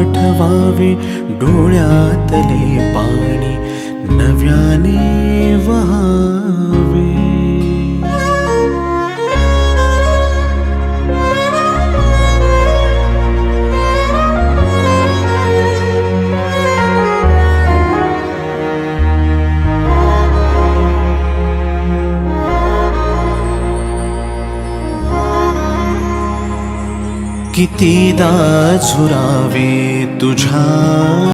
आठवावे डोळ्यातले पाणी नव्याने कितीदा झुरावे तुझ्या